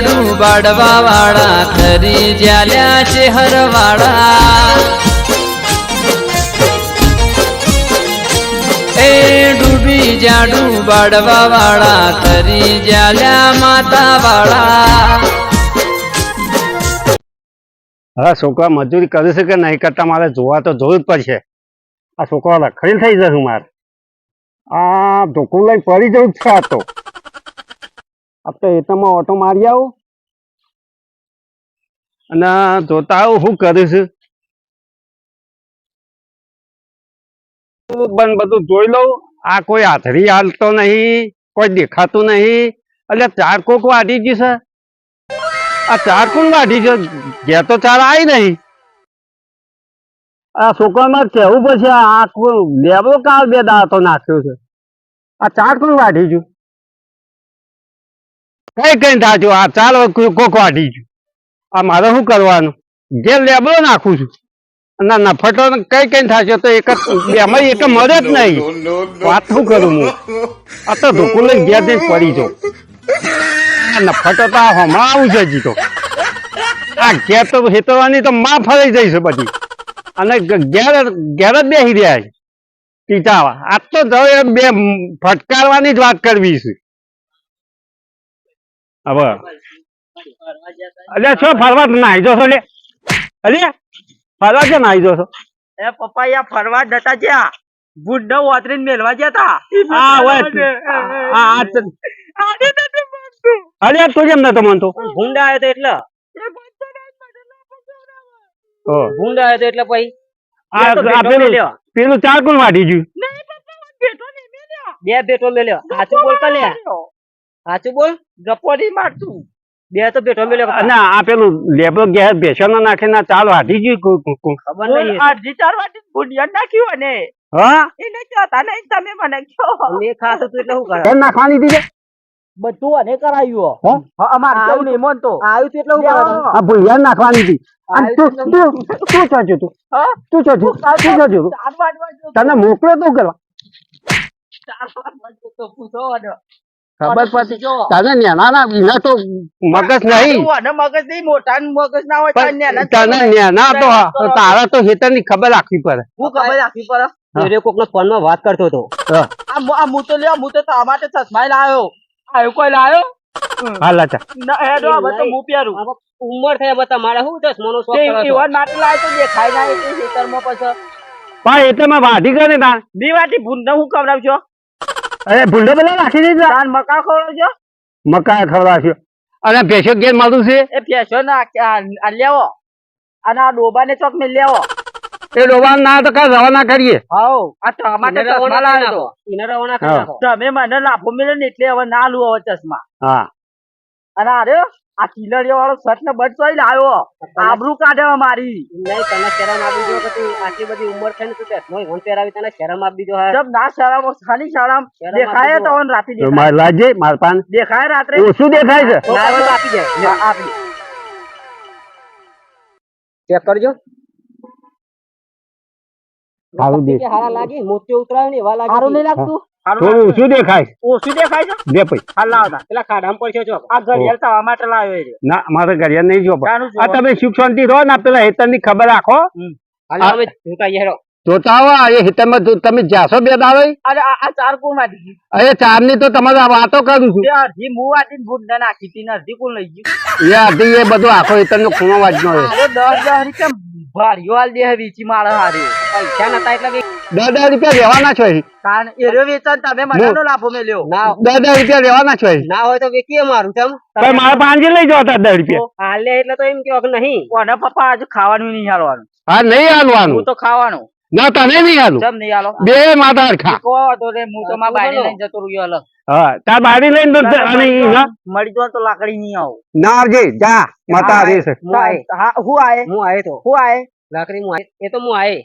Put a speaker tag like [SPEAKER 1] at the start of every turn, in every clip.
[SPEAKER 1] જાડું બાડવા વાળા, ખરી જ્યાલ્યા છે હરવાળા એ ડૂબી જાડું બાડવા વાળા, ખરી જ્યાલ્યા માતા વાળા.
[SPEAKER 2] હવે છોકરા મજૂરી કરે છે કે નહીં કરતા મારે જોવા તો જોવું જ પડશે. આ છોકરા રખડી થઈ જશે મારે. આ ધોકું લઈ પડી જવું જ છે આ તો. આપણે તો એતામાં ઓટો મારી આવું. અને જોતા આવું શું કરીશ? છું બંધ જોઈ લઉં. આ કોઈ હાથરી હાલતો નહીં, કોઈ દેખાતું નહીં. એટલે ચાર કોક વાઢી ગયું છે. આ ચાર કોણ વાઢી છે? ઘેર તો ચાર આવી નહીં. આ છોકરામાં કહેવું પછી આ લેવો કાળ બે દાંતો નાખ્યો છે. આ ચાર કોણ વાઢી છું કઈ કઈ થાજો આ ચાલ કોક વાઢી છું આ મારે શું કરવાનું? જે લેબડો નાખું છું. ના ના ફટો કઈ કઈ થશે તો એક એમાં એક મળે જ નહીં. વાત શું કરું હું? આ તો ધોકું લઈને ઘેર જઈને પડી જાઉં. ના નફટો તો આ હમણાં આવું છે હજી તો. આ ઘેર તો હેતરવાની તો માં ફરાઈ જાય છે બધી. અને ઘેર ઘેર જ બેસી રહ્યા છે. ટીચાવા આ તો બે ફટકારવાની જ વાત કરવી છે. હવે અલ્યા છો ફરવા નાહી જશો લે? અલ્યા ફરવા છે નાહી જશો?
[SPEAKER 3] એ પપ્પા યા ફરવા જતા જ્યાં ગુડ વાતરીને મેલવા જતા
[SPEAKER 2] આ હોય આ આ ત- અલ્યા તું કેમ નતો માનતો?
[SPEAKER 3] ભૂંડા આવ્યો તો એટલે. ભૂંડા આવ્યો તો એટલે પછી.
[SPEAKER 2] આ
[SPEAKER 3] તો
[SPEAKER 2] આ
[SPEAKER 3] ભેટો
[SPEAKER 2] પેલું
[SPEAKER 3] મેલ્યો.
[SPEAKER 2] પેલું ચાર વાટી ગયું?
[SPEAKER 3] બે બેટો મેલ્યો. સાચું બોલ લે સાચું બોલ. ગપોડી મારતું. બે તો બેઠો મેલ્યો.
[SPEAKER 2] ના આ પેલું લેબડો ગેસ બેસન નાખે ના ચાલ વાટી ગયું કુ- કુ- કુ.
[SPEAKER 3] ખબર નહીં.
[SPEAKER 4] અડધી ચાર વાટી ગુડિયા નાખ્યું અને?
[SPEAKER 2] હા?
[SPEAKER 4] એને કહેતા નહીં તમે મને કહો
[SPEAKER 3] મે ખાતો તું એટલે હું કરા
[SPEAKER 2] કેમ નાખવાની હતી
[SPEAKER 3] બધું અને કરાયું.
[SPEAKER 2] હા?
[SPEAKER 4] અમાર કેવું નહીં
[SPEAKER 3] આવ્યું તું એટલે હું કરા
[SPEAKER 2] આ ભૂલિયા નાખવાની હતી અને તું તું તું ચાજો તું
[SPEAKER 4] હા?
[SPEAKER 2] તું ચાજો તું? ચાજો
[SPEAKER 4] ચાર વાટવા
[SPEAKER 2] તને મોકલો તું કરવા?
[SPEAKER 4] ચાર વાટવા તો પૂછો
[SPEAKER 2] ખબર પડતી તને નેના ના વિના તો મગજ નહીં.
[SPEAKER 4] મગજ નહીં મોટા મગજ ના હોય
[SPEAKER 2] તને નેના તો તારા તો હેતરની ખબર રાખવી પડે.
[SPEAKER 4] હું ખબર રાખવી પડે?
[SPEAKER 3] એ કોક ફોનમાં વાત કરતો હતો.
[SPEAKER 4] આ મુ- હું તો લ્યો હું તો તારા માટે ચશ્મા લાવ્યો. આયો કોઈ લાવ્યો
[SPEAKER 2] હાલ
[SPEAKER 4] ના હેડો હવે તો હું પહેરું.
[SPEAKER 3] ઉંમર થયા બતા મારે શું દસ મનો શોખ
[SPEAKER 4] તે
[SPEAKER 3] કરો છો?
[SPEAKER 4] માટે લાવ્યો તો દેખાય ના એટલે ખેતરમાં પછી.
[SPEAKER 2] પણ એટલે મેં વાઢી કરે
[SPEAKER 4] વાટી ભૂંડને હું ખવડાવજો
[SPEAKER 2] અરે ભૂંડો પેલા રાખી દીધો.
[SPEAKER 4] તાર મકા ખવડાવજો.
[SPEAKER 2] મકા ખવડાવજો અને ભેસો ગેર મારું છે?
[SPEAKER 4] એ ફેશન આ લેવો. અને આ ડોબાને ચોક ને લેવો.
[SPEAKER 2] એ ડોબા ના તો કા રવાના કરીએ.
[SPEAKER 4] હાઉ આ ટમાટર ચશ્મા
[SPEAKER 3] રવાના
[SPEAKER 4] લાવ્યો
[SPEAKER 3] નાખો. એને રવાના કરી નાખો.
[SPEAKER 4] તમે મને લાભો મેળ્યો ને એટલે હવે ના લું હવે ચશ્મા.
[SPEAKER 2] હા.
[SPEAKER 4] અને અરે આ કિલરીઓ વાળો શર્ટ ને બટ ચોઈ લાવ્યો આબરૂ કાઢે મારી.
[SPEAKER 3] નહીં તને શરમ આપી દો કે આટલી બધી ઉંમર થઈને તું ચશ્મો ઘણ પહેરાવી તને શરમ આપી દો હા.
[SPEAKER 4] જબ ના શરમ ખાલી શરમ. દેખાય તો
[SPEAKER 3] દો.
[SPEAKER 4] રાતે દેખાય.
[SPEAKER 2] મારે લાજે માર પાન.
[SPEAKER 4] દેખાય રાત્રે.
[SPEAKER 2] શું દેખાય છે?
[SPEAKER 3] ના આપી દે.
[SPEAKER 4] આપી
[SPEAKER 3] ચેક કરજો.
[SPEAKER 2] સારું દે
[SPEAKER 3] હારા લાગી મોતી ઉતરાય ને એવા લાગે
[SPEAKER 4] સારું નહીં લાગતું?
[SPEAKER 2] થોડું ઓછું દેખાય?
[SPEAKER 4] ઓછું દેખાય છે?
[SPEAKER 2] દે પૈ
[SPEAKER 4] હાલ લાવતા
[SPEAKER 3] પેલા ખાડામાં પડશે જો.
[SPEAKER 4] આ ઘડિયાળ થવા માટે લાવ્યો એ
[SPEAKER 2] ના મારે ઘડિયા નહીં જો આ તમે સુખ રહો ને પેલા હેતર ખબર રાખો.
[SPEAKER 3] હાલે હવે જોતા
[SPEAKER 2] એ તમે જાશો બે દાડો?
[SPEAKER 4] અરે આ ચાર કોણમાંથી
[SPEAKER 2] અરે ચારની તો તમારે વાતો કરું છું.
[SPEAKER 4] તે મુ મું વાટીને ભૂંડ નાખી ને અડધી કુલ લઈ ગયું?
[SPEAKER 2] એ બધું આખો હિતર નો ખૂણો હોય
[SPEAKER 4] દસ દસ રૂપિયા ભારીઓ હાલ દે વીચી મારે હારી.
[SPEAKER 3] પૈસા નતા એટલે કે
[SPEAKER 2] દસ દસ રૂપિયા લેવાના છો
[SPEAKER 4] કારણ એ એરો વેચાણ તમે મને નો લાભો મેલ્યો.
[SPEAKER 3] ના
[SPEAKER 2] દસ દસ રૂપિયા લેવાના છો
[SPEAKER 3] ના હોય તો વેચીએ મારું તમ
[SPEAKER 2] પણ મારા પાંચે લઈ જવા દસ રૂપિયા.
[SPEAKER 3] હાલે એટલે તો એમ કહો કે નહીં.
[SPEAKER 4] કોને પપ્પા આજે ખાવાનું નહીં હાલવાનું.
[SPEAKER 2] હા નહીં હાલવાનું.
[SPEAKER 4] હું તો ખાવાનું.
[SPEAKER 2] ના તને નહીં હાલું.
[SPEAKER 4] જમ નહીં હાલો?
[SPEAKER 2] બે માતા ખા.
[SPEAKER 4] કો તો રે હું તો મારા બાઈને લઈને જતો રહ્યો અલગ
[SPEAKER 2] હા તાર બારી લઈને તો અને ઈ ના
[SPEAKER 4] મળી જો તો લાકડી નહીં આવું.
[SPEAKER 2] ના આવજે જા માતા છે
[SPEAKER 3] હું આયે
[SPEAKER 4] હા આયે.
[SPEAKER 3] હું આયે તો.
[SPEAKER 4] હું આયે?
[SPEAKER 3] લાકડી હું આયે? એ તો હું આયે.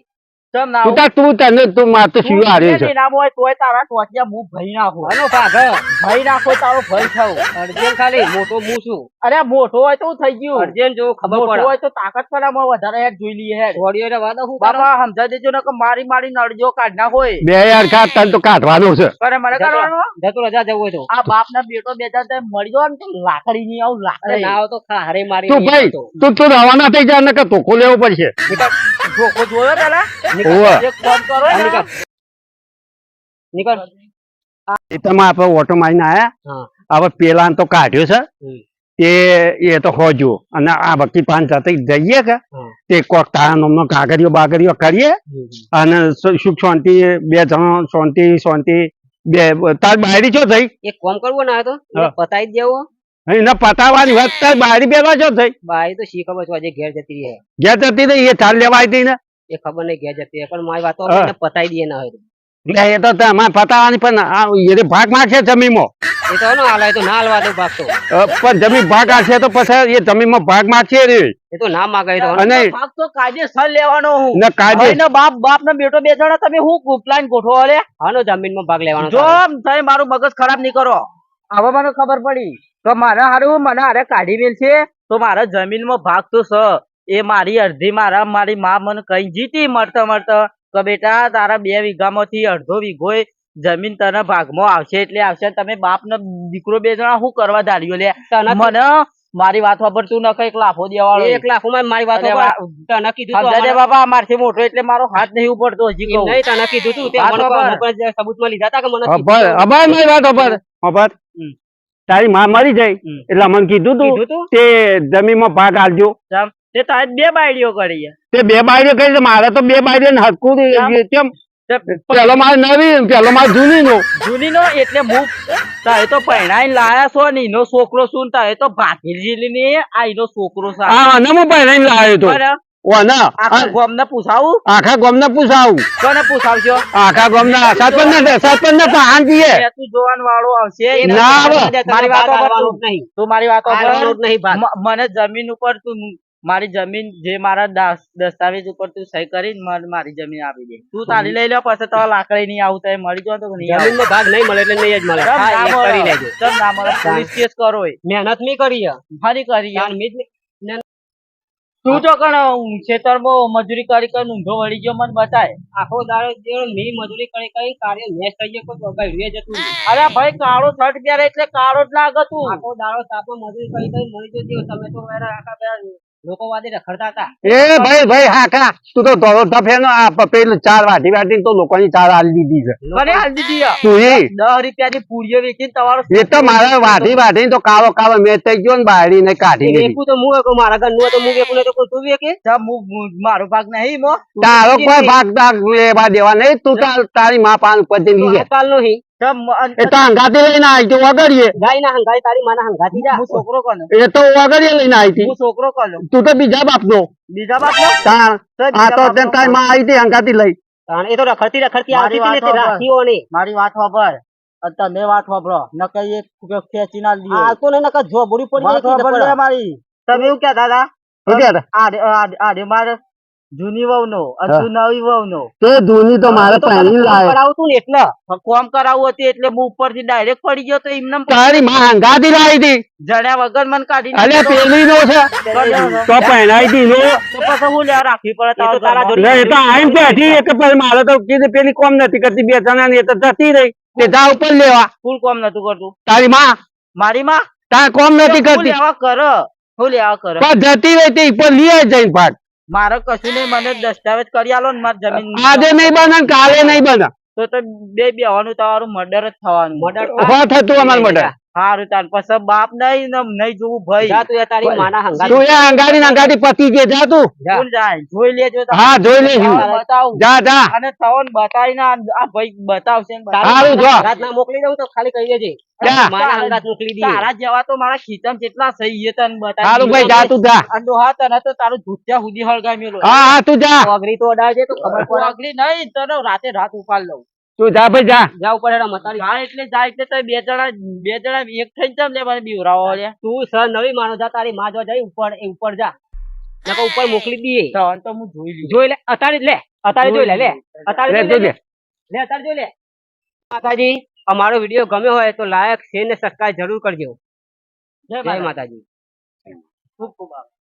[SPEAKER 2] તું તાર તું તને તું માર તો હારે છે?
[SPEAKER 4] નામ હોય તોય તારા ટોટિયા હું ભઈ નાખું.
[SPEAKER 3] આનો ભાગ
[SPEAKER 4] ભઈ નાખો તારો ભઈ થવું
[SPEAKER 3] અર્જેન ખાલી મોટો મુ છું.
[SPEAKER 4] અરે મોટો હોય તો થઈ ગયું.
[SPEAKER 3] અર્જેન જો ખબર
[SPEAKER 4] મોટો
[SPEAKER 3] પડે.
[SPEAKER 4] હોય તો તાકાત વધારે હેડ જોઈ લઈએ હેડ.
[SPEAKER 3] ઘોડીઓ ને વાદા હું
[SPEAKER 4] બાપા સમજા દેજો ને કે મારી મારી નળજો કાઢ ના હોય.
[SPEAKER 2] બે યાર ખા તને તો કાઢવાનો છે.
[SPEAKER 4] અરે મને
[SPEAKER 3] જતો જતો રજા જવું હોય તો.
[SPEAKER 4] આ બાપ ના બેટો બે ચાર time મળી ને તો લાકડી ની આવું લાકડી.
[SPEAKER 3] ના આવો તો ખારે મારી
[SPEAKER 2] તું ભાઈ તું તું રવાના થઈ જા ને કે લેવો પડશે.
[SPEAKER 4] ધોકો જોયો પેલા? એક ફોન કરો ને.
[SPEAKER 3] નીકળ. નીકળ.
[SPEAKER 2] એ આપણે ઓટો મારીને આયા? હવે પેલા તો કાઢ્યો છે. તે એ તો હોજો. અને આ વકી પાંચ સાથે જઈએ કે? તે કોક તારા કાગરીઓ બાગરીઓ કરીએ. અને સુખ શાંતિ બે જણ શાંતિ શાંતિ બે તાર બાયરી છો થઈ
[SPEAKER 3] એક કોમ કરવું ના તો
[SPEAKER 2] હા.
[SPEAKER 3] પતાઈ જ
[SPEAKER 2] વાત તાર બાયરી બેવા છો થઈ?
[SPEAKER 3] બાઈ તો શી ખબર છે આજે ઘેર જતી રહે.
[SPEAKER 2] ઘેર જતી રહી એ ચાલ લેવા આવી ને?
[SPEAKER 3] એ ખબર નહીં ઘેર જતી પણ મારી વાતો આપણે પતાઈ દઈએ ના હોય
[SPEAKER 2] એ તો તમારે પણ આ ભાગ માગશે જમીનમાં.
[SPEAKER 3] એ તો ના હાલાય તો ના હાલવા દો ભાગ તો.
[SPEAKER 2] પણ જમીન ભાગ આવશે તો પછી એ જમીનમાં ભાગ માગશે રે.
[SPEAKER 3] એ તો ના માગે તો
[SPEAKER 2] અને
[SPEAKER 4] ભાગ તો કાયદેસર લેવાનો હું.
[SPEAKER 2] ને કાજે
[SPEAKER 4] ભાઈ બાપ બાપ ને બેટો બે જણા તમે હું પ્લાન ગોઠવો અરે?
[SPEAKER 3] હાનો જમીનમાં ભાગ લેવાનો
[SPEAKER 4] જો તમે મારું મગજ ખરાબ નહીં કરો. હવે મને ખબર પડી. તો મારે હારું મને હારે કાઢી મેલ છે. તો મારા જમીનમાં ભાગ તો છે. એ મારી અડધી મારા મારી મા મને કઈ જીતી મળતા મળતા. તો બેટા તારા બે વીઘામાંથી અડધો વીઘો જમીન તને ભાગમાં આવશે. એટલે આવશે તમે બાપ ને દીકરો બે જણા શું કરવા ધાર્યો લે? મને મારી વાત ખબર તું ન એક લાફો દેવાળો
[SPEAKER 3] એક લાખોમાં મારી વાત તને કીધું તું
[SPEAKER 4] સમજાય બાપા? મારથી મોટો એટલે મારો હાથ નહીં ઉપડતો હજી કહું.
[SPEAKER 3] નહીં, તને કીધું તું તે
[SPEAKER 4] વાત
[SPEAKER 3] મને
[SPEAKER 4] ખબર.
[SPEAKER 3] અમુક લીધા હતા કે મને
[SPEAKER 2] અબર અબર મારી વાત અબર અબર. તારી માં મરી જાય એટલે મને કીધું તું
[SPEAKER 3] તે?
[SPEAKER 2] જમીનમાં ભાગ આલજો
[SPEAKER 4] તે તારે બે બાયડીઓ કરી
[SPEAKER 2] તે બે બાયરીઓ કરી મારે તો બે બાયરીઓ ને હરકું કેમ? પેલો મારે નવી પેલો મારે જૂની નો
[SPEAKER 4] જૂની નો એટલે હું તારે તો પહેણાઈ લાયા છો ને એનો છોકરો શું તારે તો ભાતીજી ને આ એનો છોકરો છે.
[SPEAKER 2] હા ને હું પહેણાઈ લાવ્યો તો? ઓના
[SPEAKER 4] આખા ગામને પૂછાવું?
[SPEAKER 2] આખા ગામને પૂછાવું.
[SPEAKER 4] કોને પૂછાવશો?
[SPEAKER 2] આખા ગામના સરપંચ ને સરપંચ ને પણ જઈએ
[SPEAKER 4] તું જોવાન વાળો આવશે.
[SPEAKER 2] ના
[SPEAKER 3] નથી,
[SPEAKER 2] આવે.
[SPEAKER 3] તને
[SPEAKER 4] મારી વાતો પર
[SPEAKER 3] આલવાનો
[SPEAKER 4] તું-
[SPEAKER 3] જ નહીં.
[SPEAKER 4] તું મારી વાતો
[SPEAKER 3] આલવાનો નહીં
[SPEAKER 4] મને જમીન ઉપર તું મારી જમીન જે મારા દસ્તાવેજ ઉપર તું સહી કરીને મારી જમીન આપી દે. તું તારી લઈ લે પછી તો લાકડી નહીં આવું તો મળી જાય તો નહીં
[SPEAKER 3] જમીન ભાગ નહીં મળે એટલે નહીં જ મળે. કરી લેજો.
[SPEAKER 4] ચમ ના મળે. પોલીસ કેસ કરો
[SPEAKER 3] મહેનત નહીં કરી.
[SPEAKER 4] ફરી કરી તું તો કણ ખેતરમાં મજૂરી કરી કરી ઊંધો વળી ગયો મને બતાય.
[SPEAKER 3] આખો દાડો જેવો મેં મજૂરી કરી કરી કાર્ય મેચ થઈ ગયો તો બગાડ્યું એ જતું
[SPEAKER 4] અરે ભાઈ કાળો શર્ટ પહેરે એટલે કાળો જ લાગે તું.
[SPEAKER 3] આખો દાડો સાપો મજૂરી કરી કરી મળી જતી તમે તો મેરા આખા પેલા લોકો વાદે રખડતા હતા.
[SPEAKER 2] એ ભાઈ ભાઈ હા કા તું તો ધોળો ધફેનો આ પેલું ચાર વાટી વાટી તો લોકોની ચાર આલી દીધી છે.
[SPEAKER 4] મને હાલ દીધી
[SPEAKER 2] તું એ
[SPEAKER 4] દસ રૂપિયાની પૂરીઓ વેચીને તમારો
[SPEAKER 2] એ તો મારા વાટી વાટી તો કાળો કાળો મેં થઈ ગયો ને બાયડી ને કાઢી લીધી.
[SPEAKER 3] વેકું તો હું મારા ઘરનું તો હું વેકું, તો તું
[SPEAKER 4] મારો ભાગ નહીં મો
[SPEAKER 2] તારો કોઈ ભાગ ભાગ લેવા દેવા નહીં. તું તાર- તારી મા પાન ઉપર જઈને
[SPEAKER 3] તો
[SPEAKER 2] લીધે.
[SPEAKER 3] આ.
[SPEAKER 2] એ તો હંગાતી લઈને આવી હતી વગડીએ
[SPEAKER 3] ગાય ના હંગાઈ તારી માના હંગાતી જા.
[SPEAKER 4] હું છોકરો કોનો?
[SPEAKER 2] એ તો વગડીએ લઈને આવી હતી.
[SPEAKER 4] હું છોકરો કોનો?
[SPEAKER 2] તું તો બીજા બાપનો.
[SPEAKER 4] બીજા બાપનો?
[SPEAKER 2] તાર આ તો તે તારી માં આવી હતી હંગાતી લઈ.
[SPEAKER 3] તાણ એ તો રખડતી રખડતી આવતી
[SPEAKER 4] મારી
[SPEAKER 3] હતી ને રાખીઓ ને.
[SPEAKER 4] મારી વાત વાપર. અને તમે વાત વાપરો. નકર એક ખેંચી ના લીધો
[SPEAKER 3] આ તો ને નકર જો બુરી પડી કે.
[SPEAKER 4] મારી. તમે એવું કહેતા
[SPEAKER 2] દાદા? આ
[SPEAKER 4] આડે- આડે મારે જૂની વહુ નો અને નવી વહુ નો
[SPEAKER 2] તે ધૂની તો મારે
[SPEAKER 3] પહેલી
[SPEAKER 2] લાય.
[SPEAKER 3] કરાવતું એટલે.
[SPEAKER 4] કોમ કરાવવું હતું એટલે હું ઉપરથી ડાયરેક્ટ પડી ગયો તો એમને
[SPEAKER 2] તારી માં હંગાતી લાવી હતી.
[SPEAKER 4] જણ્યા વગર મન કાઢી
[SPEAKER 2] અલે પેલી નો છે. તો પહેરાઈ દી નો
[SPEAKER 4] તો પછી હું લે રાખવી પડે
[SPEAKER 3] તો તારા જોડે-
[SPEAKER 2] એ તો આઈન બેઠી એક પછી મારે તો કીધું પેલી કોમ નથી કરતી બે જણા ને એ તો જતી રહી. તે જા ઉપર લેવા.
[SPEAKER 4] ફૂલ કોમ નતું કરતું.
[SPEAKER 2] તારી માં?
[SPEAKER 4] મારી માં?
[SPEAKER 2] તાર કોમ નથી કરતી.
[SPEAKER 4] લેવા કર હું લેવા કર.
[SPEAKER 2] પણ જતી રહી તે ઉપર લઈ જઈને ભાગ.
[SPEAKER 4] મારે કશું નહીં મને દસ્તાવેજ કરી આલો ને મારી જમીન
[SPEAKER 2] આજે નહીં બને કાલે નહીં બને.
[SPEAKER 4] તો તો બે બેવાનું તમારું મર્ડર જ થવાનું.
[SPEAKER 3] મર્ડર
[SPEAKER 2] થતું અમાર માટે
[SPEAKER 4] સારું તાર પછી બાપ નહીં નહીં જોવું ભાઈ.
[SPEAKER 3] જા તું તારી માના હંગાતી.
[SPEAKER 2] તું એ ને પતી જે જા તું.
[SPEAKER 4] કોણ જાય? જોઈ લેજો
[SPEAKER 2] હા જોઈ લેજો.
[SPEAKER 4] બતાવું.
[SPEAKER 2] જા જા.
[SPEAKER 4] અને તવન બતાવીને આ આ ભાઈ બતાવશે
[SPEAKER 2] સારું જો.
[SPEAKER 3] રાત ના મોકલી દઉં તો ખાલી કહી દેજે. મારા હંગાત મોકલી દઈએ.
[SPEAKER 4] તારા જેવા તો મારા ખીચામાં સહી છે તને બતાવી
[SPEAKER 2] સારું ભાઈ જા તું જા.
[SPEAKER 4] અને ડોહા તને તો તારું ભૂત્યા સુધી હળગામેલો.
[SPEAKER 2] હા હા તું જા.
[SPEAKER 3] અઘરી તો અડાડજે તો ખબર પડે.
[SPEAKER 4] આગલી નહીં તને રાતે રાત ઉપાડ લઉં.
[SPEAKER 2] તું જા ભાઈ જા.
[SPEAKER 3] જા ઉપર હેડા મતારી
[SPEAKER 4] જા એટલે જા એટલે તો બે જણા બે જણા એક થઈને ચમ લે મને બીવરાવો લે.
[SPEAKER 3] તું સર નવી માનો જા તારી માં જો જાય ઉપર એ ઉપર જા. નકો ઉપર મોકલી દઈએ.
[SPEAKER 4] તને તો હું જોઈ લઉં.
[SPEAKER 3] જોઈ લે અત્યારે લે અત્યારે જોઈ લે લે. અત્યારે
[SPEAKER 2] લે
[SPEAKER 3] જોઈ લે
[SPEAKER 2] લે.
[SPEAKER 3] લે. જોઈ લે. માતાજી અમારો વીડિયો ગમ્યો હોય તો લાયક શેર ને સબસ્ક્રાઇબ જરૂર કરજો.
[SPEAKER 4] જય
[SPEAKER 3] જય માતાજી.
[SPEAKER 4] ખૂબ ખૂબ આભાર.